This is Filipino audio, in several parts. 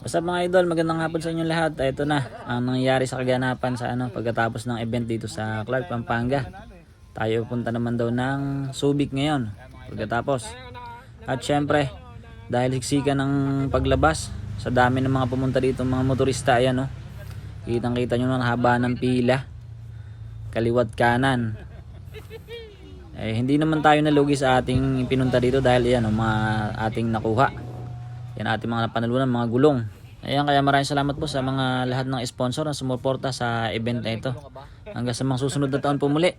What's up mga idol, magandang hapon sa inyong lahat. Ito na ang nangyayari sa kaganapan sa ano pagkatapos ng event dito sa Clark, Pampanga. Tayo punta naman daw ng Subic ngayon pagkatapos. At syempre, dahil hiksikan ng paglabas sa dami ng mga pumunta dito mga motorista ayan no. Kitang kita nyo ng haba ng pila. Kaliwat kanan. Eh, hindi naman tayo nalugi sa ating pinunta dito dahil yan, oh, mga ating nakuha. Yan ating mga napanalunan, mga gulong. Ayan, kaya maraming salamat po sa mga lahat ng sponsor na sumuporta sa event na ito. Hanggang sa mga susunod na taon po muli.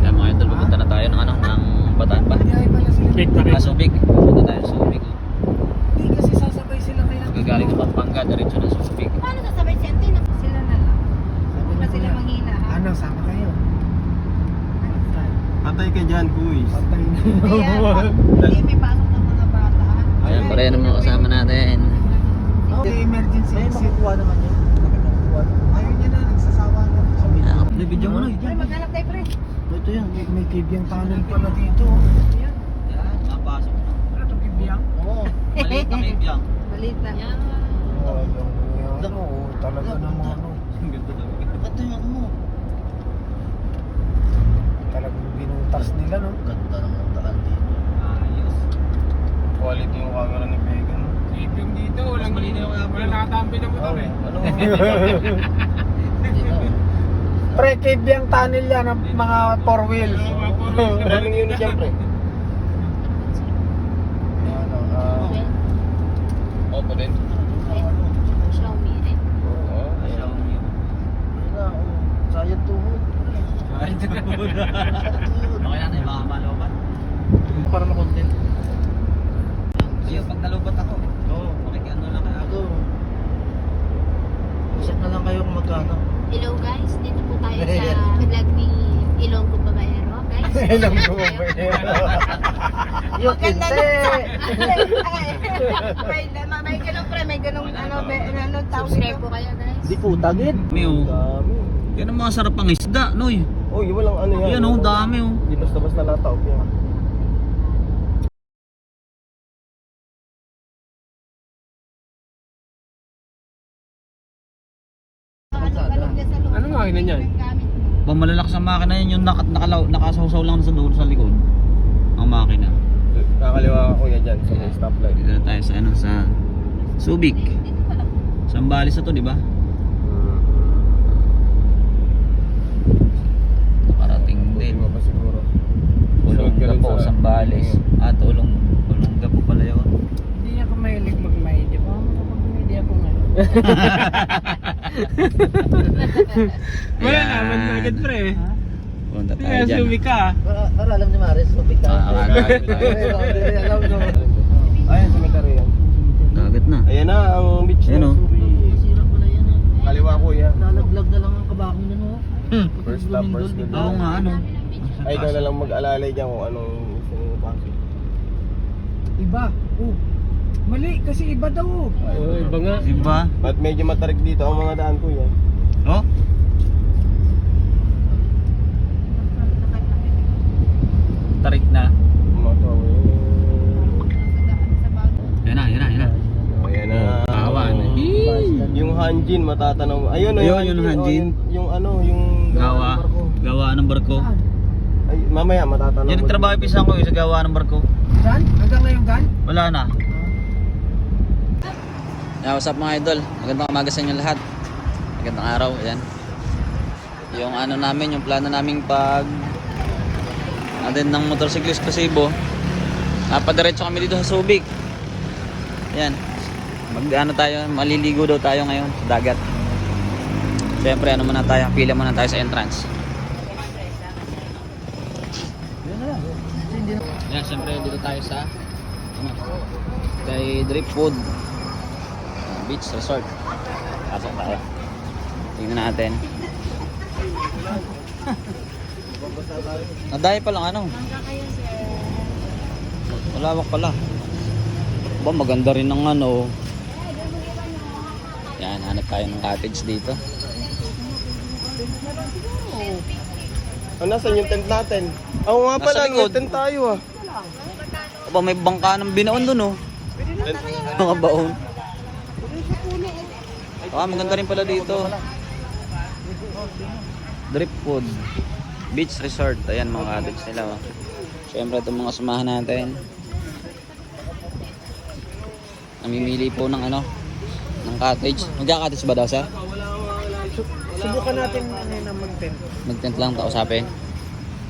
Kaya mga idol, pupunta na tayo ng ano, ng Bataan pa. Ah, Subic. Pupunta tayo sa Subic. Hindi kasi sasabay sila kaya. Gagaling sa Pampanga, diretso na sa Subic. Paano sasabay si Auntie na sila na lang? Huwag na sila manghina ha? Ano, sama kayo. Patay ka dyan, kuis. Patay na. Ayan, hindi may pasok ng mga bata. Ayan, pareho naman ang kasama natin. Hindi, emergency exit. naman yun. Ayaw niya na, nagsasawa na. Ayan, video mo na. Ay, maghanap tayo pre. Ito yan, may, may kibyang tunnel pala dito. Yan, napasok na. Ano ito kibyang? Oo. Maliit na may biyang. Balita. Oh, ano, talaga namang ano. Ang ganda daw. Ito yung ano mo. Talagang binutas nila, no? Ganda naman ang daan dito. Ayos. Quality yung camera ni Megan. Yung dito, walang, walang nakatampi ng motor eh. Ano? Pre, kibyang tunnel yan ng mga four wheels. Daming unit yan, pre. Ano, ah... Oppo din. Xiaomi rin. Oo, ayan. Sayad tuhod. Okay natin, baka malobat. Para ma-content. Ayun, pag nalobat ako, Oo. makikiano lang kaya ako. Usap na lang kayo kung magkano. Hello guys, dito po tayo sa vlog ni Ilonggo Babayero. Guys, Ilang ko ba Maganda na sa... may, may, may ganun pre, may ganun ano, may, ano tawag Subscribe po kayo guys. Di po, tagid. Mio. Dami. Yan ang mga sarap pang isda, noy. Oh, yung walang ano yan. Yan oh, dami oh. Di basta-basta lang tao. Yan. Ano. Ano makina niyan? Pang malalakas ang makina yan, yung nak nakalaw, nakasawsaw lang sa dulo sa likod. Ang makina. Kakaliwa ko yan dyan sa stoplight. Dito tayo sa ano, sa Subic. Sambales na to, di ba? Parating Hindi din. mo pa siguro. Ulong Sunod ka rin po, sa- Sambales. Ah, tulong, ulong po pala yun. Hindi ako mahilig mag-may. Di ba? Hindi ako ngayon. Wala naman na agad pre. Punta tayo dyan. sumi ka. Para, alam ni Maris, subik Ah, agad. alam no. Ayan, cemetery yan. Dagat na. Ayan na, ang beach Ayan, ng oh. Suri. Kaliwa ko yan. Lalaglag na lang ang kabakong nun, oh. First stop, first good. Oo nga, ano. Ay, ikaw na lang mag-alalay dyan kung anong gusto mo pasok. Iba. Oh. Mali, kasi iba daw. oh. Oo, iba nga. Diba? At medyo matarik dito ang mga daan ko yan. Oh? Tarik na. Yan na, yan na, yan na. Ayan na. Kawan. Yung Hanjin matatanaw. Ayun, oh, Ayun, yung Hanjin. oh, yung ano, yung Gawa. ng barko. Gawa ng barko. Ay, mamaya matatanaw. Yan ang trabaho yung pisang ko yung sa gawa ng barko. Gan? Hanggang ngayon, Gan? Wala na. Yeah, what's up mga idol? Magandang umaga sa inyo lahat. Magandang araw, ayan. Yung ano namin, yung plano naming pag natin ng motorcyclist kasi Cebu. Napadiretso kami dito sa Subic. Ayan. Mag ano tayo, maliligo daw tayo ngayon sa dagat. Siyempre, ano muna tayo, pila muna tayo sa entrance. Yan, siyempre dito tayo sa ano, kay Driftwood uh, Beach Resort. Pasok tayo. Tingnan natin. Nadayo pa lang ano. Malawak pala. Ba maganda rin ng ano. Yan, hanap tayo ng cottage dito. Oh, nasan yung tent natin? Oo nga Nasa pala, likod. may tent tayo ah. Aba, may bangka ng binaon dun oh. Mga baon. Ah, maganda rin pala dito. Drip food. Beach resort. Ayan mga cottage nila. Oh. Siyempre itong mga samahan natin. Namimili po ng ano, ng cottage. Magka-cottage ba daw sir? Subukan natin ano na mag-tent. Mag-tent lang kausapin.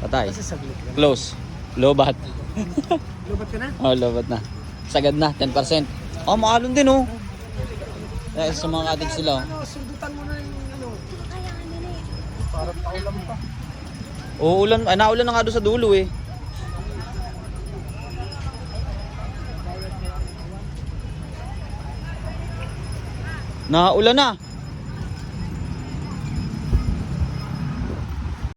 Patay. Kasi saglit lang. Close. Lobat. Lubat ka na? Oh, lobat na. Sagad na, 10%. Oh, maalon din oh. Dahil sa mga cottage sila oh. Ano, sundutan mo na yung ano. Parang paulam pa. Uulan, ay naulan na nga doon sa dulo eh. Naulan na.